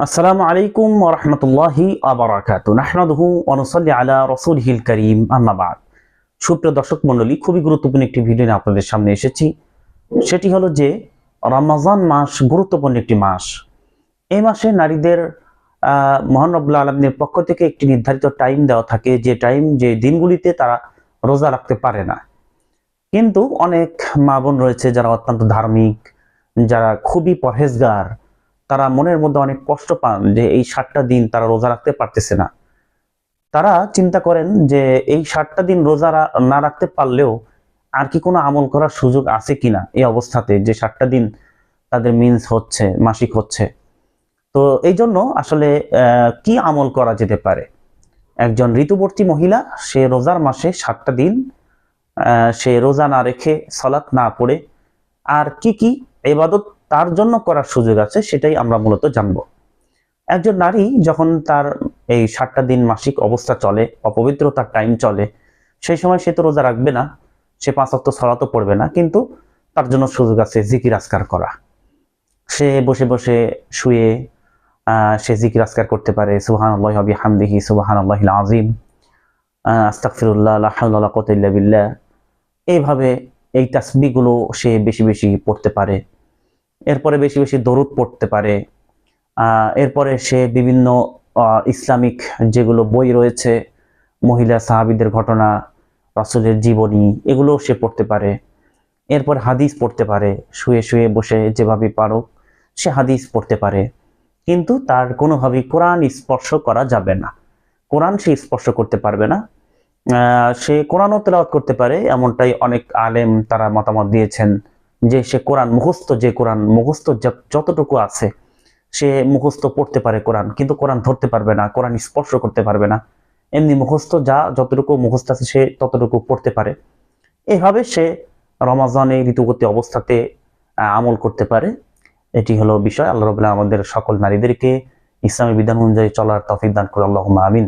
আসসালামু আলাইকুম ওরহমতুল্লাহি আবরাকাতু নাহমাদুহু অনুসল্লি আলা রসুলহিল করিম। আম্মা বাদ। সুপ্রিয় দর্শক মণ্ডলী খুবই গুরুত্বপূর্ণ একটি ভিডিও নিয়ে আপনাদের সামনে এসেছি। সেটি হলো যে রমাজান মাস গুরুত্বপূর্ণ একটি মাস। এই মাসে নারীদের আহ, মহান রব্বুল্লাহ আলমিনের পক্ষ থেকে একটি নির্ধারিত টাইম দেওয়া থাকে যে টাইম যে দিনগুলিতে তারা রোজা রাখতে পারে না। কিন্তু অনেক মা বোন রয়েছে যারা অত্যন্ত ধার্মিক যারা খুবই পরহেজগার তারা মনের মধ্যে অনেক কষ্ট পান যে এই ষাটটা দিন তারা রোজা রাখতে পারতেছে না। তারা চিন্তা করেন যে এই ষাটটা দিন রোজা না রাখতে পারলেও আর কি কোনো আমল করার সুযোগ আছে কিনা এই অবস্থাতে যে ষাটটা দিন তাদের মিন্স হচ্ছে, মাসিক হচ্ছে। তো এই জন্য আসলে কি আমল করা যেতে পারে? একজন ঋতুবর্তী মহিলা, সে রোজার মাসে সাতটা দিন সে রোজা না রেখে সলাৎ না পড়ে, আর কি কি এবাদত তার জন্য করার সুযোগ আছে, সেটাই আমরা মূলত জানব। একজন নারী যখন তার এই সাতটা দিন মাসিক অবস্থা চলে, অপবিত্রতার টাইম চলে, সেই সময় সে তো রোজা রাখবে না, সে পাঁচ অক্ত সলাতো পড়বে না, কিন্তু তার জন্য সুযোগ আছে জিকির আসকার করা। সে বসে বসে শুয়ে সে জিকির আসকার করতে পারে সুহান আল্লাহ হবি হামদিহি সুবাহান আল্লাহ আজিম আস্তাকফিরুল্লাহ আল্লাহ কতিল্লা বিল্লাহ। এইভাবে এই তাসবিগুলো সে বেশি বেশি পড়তে পারে। এরপরে বেশি বেশি দরুদ পড়তে পারে। এরপরে সে বিভিন্ন ইসলামিক যেগুলো বই রয়েছে, মহিলা সাহাবিদের ঘটনা, রাসূলের জীবনী এগুলো সে পড়তে পারে। এরপর হাদিস পড়তে পারে, শুয়ে শুয়ে বসে যেভাবে পারো সে হাদিস পড়তে পারে। কিন্তু তার কোনোভাবেই কোরআন স্পর্শ করা যাবে না। কোরআন সে স্পর্শ করতে পারবে না। সে কোরআনও তেলাওয়াত করতে পারে, এমনটাই অনেক আলেম তারা মতামত দিয়েছেন। যে সে কোরআন মুখস্থ, যে কোরআন মুখস্থ যতটুকু আছে, সে মুখস্থ পড়তে পারে কোরআন, কিন্তু কোরআন ধরতে পারবে না, কোরআন স্পর্শ করতে পারবে না। এমনি মুখস্থ যা যতটুকু মুখস্থ আছে সে ততটুকু পড়তে পারে। এভাবে সে রমাজানে ঋতুগতি অবস্থাতে আমল করতে পারে। এটি হলো বিষয়। আল্লাহ রবুল্লাহ আমাদের সকল নারীদেরকে ইসলামী বিধান অনুযায়ী চলার তফিক দান করে আল্লাহ আমিন।